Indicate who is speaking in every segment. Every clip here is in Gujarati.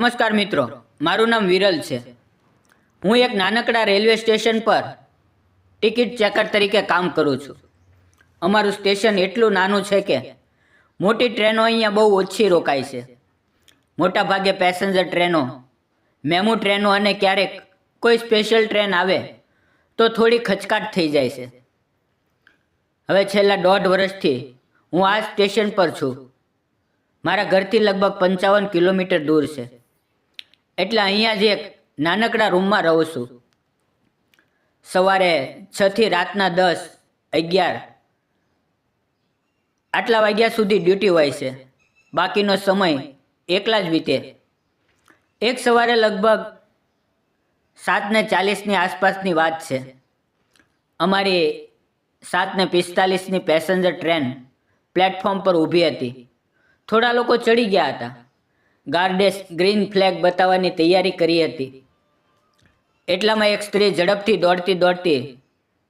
Speaker 1: નમસ્કાર મિત્રો, મારું નામ વિરલ છે. હું એક નાનકડા રેલવે સ્ટેશન પર ટિકિટ ચેકર તરીકે કામ કરું છું. અમારું સ્ટેશન એટલું નાનું છે કે મોટી ટ્રેનો અહીંયા બહુ ઓછી રોકાય છે. મોટા ભાગે પેસેન્જર ટ્રેનો, મેમુ ટ્રેનો અને ક્યારેક કોઈ સ્પેશિયલ ટ્રેન આવે તો થોડી ખચકાટ થઈ જાય છે. હવે છેલ્લા દોઢ વર્ષથી હું આ સ્ટેશન પર છું. મારા ઘરથી લગભગ પંચાવન કિલોમીટર દૂર છે. એટલે અહીંયા જ એક નાનકડા રૂમમાં રહું છું. સવારે છથી રાતના દસ, અગિયાર, આટલા વાગ્યા સુધી ડ્યુટી હોય છે. બાકીનો સમય એકલા જ વીતે. એક સવારે લગભગ સાતને ચાલીસની આસપાસની વાત છે. અમારી સાતને પિસ્તાલીસની પેસેન્જર ટ્રેન પ્લેટફોર્મ પર ઊભી હતી. થોડા લોકો ચડી ગયા હતા. ગાર્ડે ગ્રીન ફ્લેગ બતાવવાની તૈયારી કરી હતી. એટલામાં એક સ્ત્રી ઝડપથી દોડતી દોડતી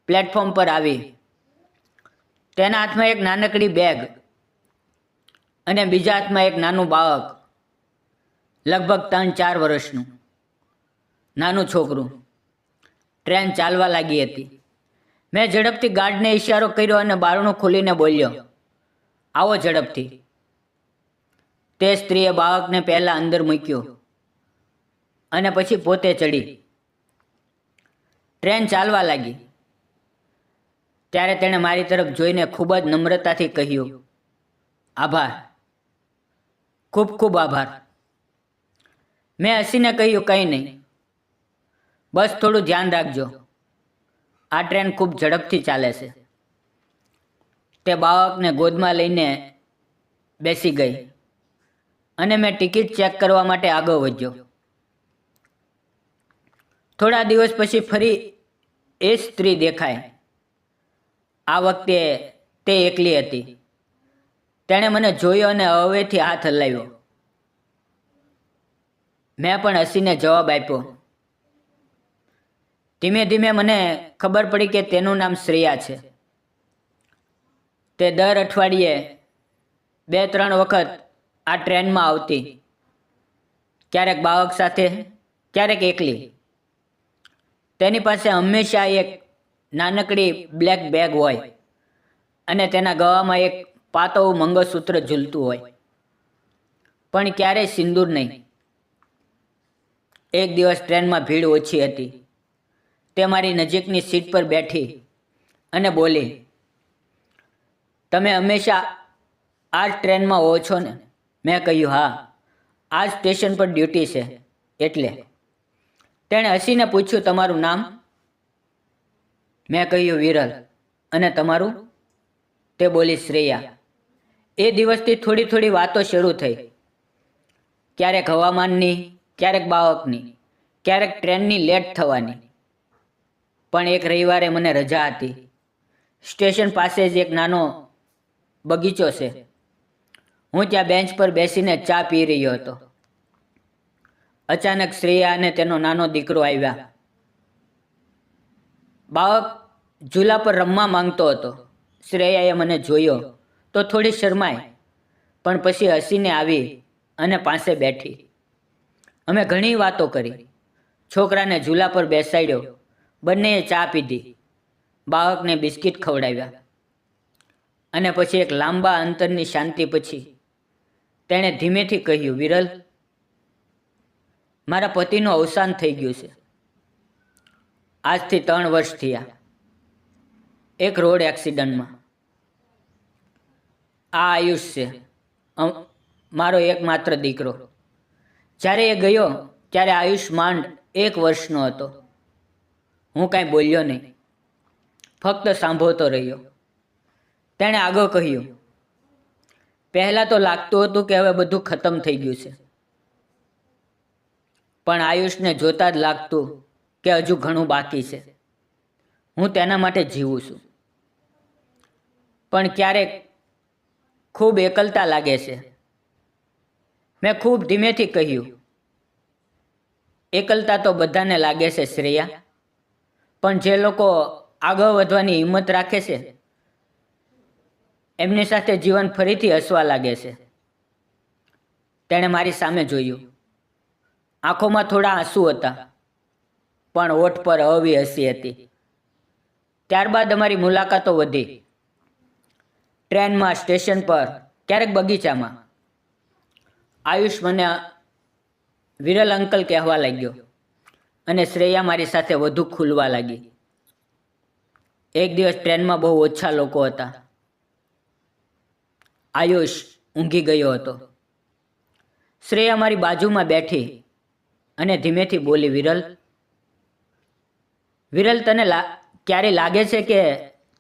Speaker 1: પ્લેટફોર્મ પર આવી. તેના હાથમાં એક નાનકડી બેગ અને બીજા હાથમાં એક નાનું બાળક, લગભગ ત્રણ ચાર વર્ષનું, નાનું છોકરું. ટ્રેન ચાલવા લાગી હતી. મેં ઝડપથી ગાર્ડને ઇશારો કર્યો અને બારણું ખોલીને બોલ્યો, આવો ઝડપથી. તે સ્ત્રીએ બાળકને પહેલાં અંદર મૂક્યો અને પછી પોતે ચડી. ટ્રેન ચાલવા લાગી. ત્યારે તેણે મારી તરફ જોઈને ખૂબ જ નમ્રતાથી કહ્યું, આભાર. ખૂબ ખૂબ આભાર. મેં હસીને કહ્યું, કંઈ નહીં. બસ થોડું ધ્યાન રાખજો. આ ટ્રેન ખૂબ ઝડપથી ચાલે છે. તે બાળકને ગોદમાં લઈને બેસી ગઈ. અને મેં ટિકિટ ચેક કરવા માટે આગળ વધ્યો. થોડા દિવસ પછી ફરી એ સ્ત્રી દેખાય આ વખતે તે એકલી હતી. તેણે મને જોયો અને હવેથી હાથ હલાવ્યો. મેં પણ હસીને જવાબ આપ્યો. ધીમે ધીમે મને ખબર પડી કે તેનું નામ શ્રેયા છે. તે દર અઠવાડિયે બે ત્રણ વખત આ ટ્રેનમાં આવતી. ક્યારેક બાળક સાથે, ક્યારેક એકલી. તેની પાસે હંમેશા એક નાનકડી બ્લેક બેગ હોય અને તેના ગળામાં એક પાતળું મંગળસૂત્ર ઝૂલતું હોય. પણ ક્યારેય સિંદૂર નહીં. એક દિવસ ટ્રેનમાં ભીડ ઓછી હતી. તે મારી નજીકની સીટ પર બેઠી અને બોલી, તમે હંમેશા આ ટ્રેનમાં હો છો ને? મેં કહ્યું, હા, આ સ્ટેશન પર ડ્યુટી છે. એટલે તેણે હસીને પૂછ્યું, તમારું નામ? મેં કહ્યું, વિરલ. અને તમારું? તે બોલી, શ્રેયા. એ દિવસથી થોડી થોડી વાતો શરૂ થઈ. ક્યારેક હવામાનની, ક્યારેક બાળકની ક્યારેક ટ્રેનની લેટ થવાની. પણ એક રવિવારે મને રજા હતી. સ્ટેશન પાસે જ એક નાનો બગીચો છે. હું ત્યાં બેન્ચ પર બેસીને ચા પી રહ્યો હતો. અચાનક શ્રેયા અને તેનો નાનો દીકરો આવ્યા. બાળક ઝૂલા પર રમવા માંગતો હતો. શ્રેયાએ મને જોયો તો થોડી શરમાઈ, પણ પછી હસીને આવી અને પાસે બેઠી. અમે ઘણી વાતો કરી. છોકરાને ઝૂલા પર બેસાડ્યો. બંનેએ ચા પીધી. બાળકને બિસ્કિટ ખવડાવ્યા. અને પછી એક લાંબા અંતરની શાંતિ પછી તેણે ધીમેથી કહ્યું, વિરલ, મારા પતિનું અવસાન થઈ ગયું છે. આજથી ત્રણ વર્ષ થયા. એક રોડ એક્સિડન્ટમાં. આ આયુષ છે. મારો એકમાત્ર દીકરો. જ્યારે એ ગયો, ત્યારે આયુષ માંડ એક વર્ષનો હતો. હું કાંઈ બોલ્યો નહીં. ફક્ત સાંભળતો રહ્યો. તેણે આગળ કહ્યું પહેલાં તો લાગતું હતું કે હવે બધું ખતમ થઈ ગયું છે. પણ આયુષને જોતાં જ લાગતું કે હજુ ઘણું બાકી છે. હું તેના માટે જીવું છું. પણ ક્યારેક ખૂબ એકલતા લાગે છે. મેં ખૂબ ધીમેથી કહ્યું, એકલતા તો બધાને લાગે છે, શ્રેયા. પણ જે લોકો આગળ વધવાની હિંમત રાખે છે એમની સાથે જીવન ફરીથી હસવા લાગે છે. તેણે મારી સામે જોયું. આંખોમાં થોડા આંસુ હતા, પણ ઓઠ પર અવી હસી હતી. ત્યારબાદ અમારી મુલાકાતો વધી. ટ્રેનમાં, સ્ટેશન પર, ક્યારેક બગીચામાં. આયુષ મને વિરલ અંકલ કહેવા લાગ્યો અને શ્રેયા મારી સાથે વધુ ખુલવા લાગી. એક દિવસ ટ્રેનમાં બહુ ઓછા લોકો હતા. આયુષ ઊંઘી ગયો હતો. શ્રેયા મારી બાજુમાં બેઠી અને ધીમેથી બોલી, વિરલ વિરલ, તને લા, ક્યારે લાગે છે કે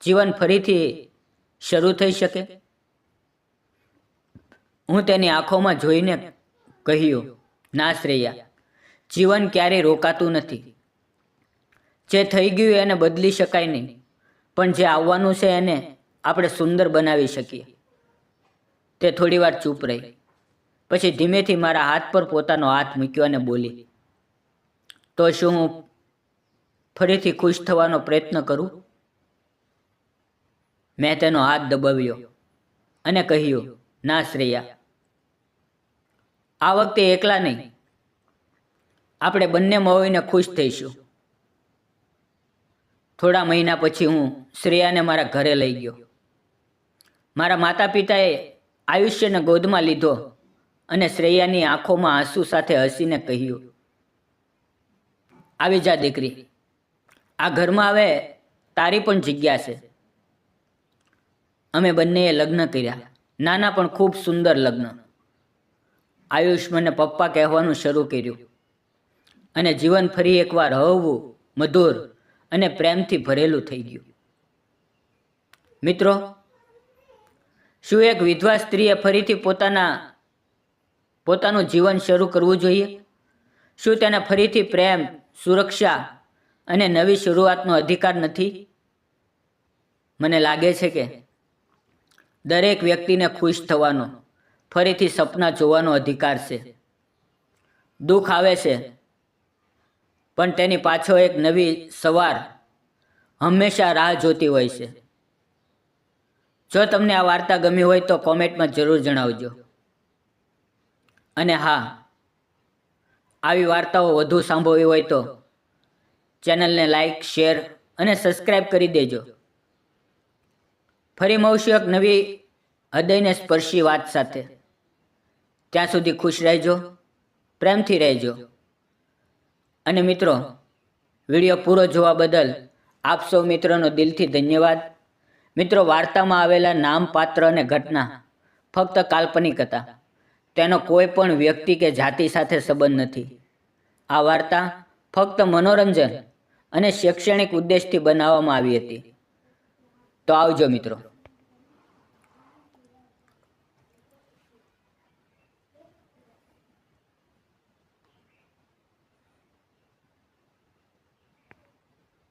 Speaker 1: જીવન ફરીથી શરૂ થઈ શકે? હું તેની આંખોમાં જોઈને કહ્યું, ના શ્રેયા, જીવન ક્યારેય રોકાતું નથી. જે થઈ ગયું એને બદલી શકાય નહીં, પણ જે આવવાનું છે એને આપણે સુંદર બનાવી શકીએ. તે થોડી વાર ચૂપ રહી. પછી ધીમેથી મારા હાથ પર પોતાનો હાથ મૂક્યો અને બોલી, તો શું હું ફરીથી ખુશ થવાનો પ્રયત્ન કરું? મેં તેનો હાથ દબાવ્યો અને કહ્યું, ના શ્રેયા, આ વખતે એકલા નહીં. આપણે બંને મળીને ખુશ થઈશું. થોડા મહિના પછી હું શ્રેયાને મારા ઘરે લઈ ગયો. મારા માતા પિતાએ આયુષ્યને ગોદમાં લીધો અને શ્રેયાની આંખોમાં આંસુ સાથે હસીને કહ્યું, આવી જા દીકરી, આ ઘરમાં હવે તારી પણ જગ્યા છે. અમે બંનેએ લગ્ન કર્યા, નાના પણ ખૂબ સુંદર લગ્ન. આયુષ મને પપ્પા કહેવાનું શરૂ કર્યું અને જીવન ફરી એકવાર હળવું, મધુર અને પ્રેમથી ભરેલું થઈ ગયું. મિત્રો શું એક વિધવા સ્ત્રીએ ફરીથી પોતાના, પોતાનું જીવન શરૂ કરવું જોઈએ? શું તેને ફરીથી પ્રેમ, સુરક્ષા અને નવી શરૂઆતનો અધિકાર નથી? મને લાગે છે કે દરેક વ્યક્તિને ખુશ થવાનો, ફરીથી સપના જોવાનો અધિકાર છે. દુઃખ આવે છે, પણ તેની પાછળ એક નવી સવાર હંમેશા રાહ જોતી હોય છે. જો તમને આ વાર્તા ગમી હોય તો કોમેન્ટમાં જરૂર જણાવજો. અને હા, આવી વાર્તાઓ વધુ સાંભળવી હોય તો ચેનલને લાઈક, શેર અને સબસ્ક્રાઈબ કરી દેજો. ફરી મળશું એક નવી હૃદયને સ્પર્શી વાત સાથે. ત્યાં સુધી ખુશ રહેજો, પ્રેમથી રહેજો. અને મિત્રો, વીડિયો પૂરો જોવા બદલ આપ સૌ મિત્રોનો દિલથી ધન્યવાદ. મિત્રો, વાર્તામાં આવેલા નામ, પાત્ર અને ઘટના ફક્ત કાલ્પનિક હતા. તેનો કોઈ પણ વ્યક્તિ કે જાતિ સાથે સંબંધ નથી. આ વાર્તા ફક્ત મનોરંજન અને શૈક્ષણિક ઉદ્દેશથી બનાવવામાં આવી હતી. તો આવજો મિત્રો.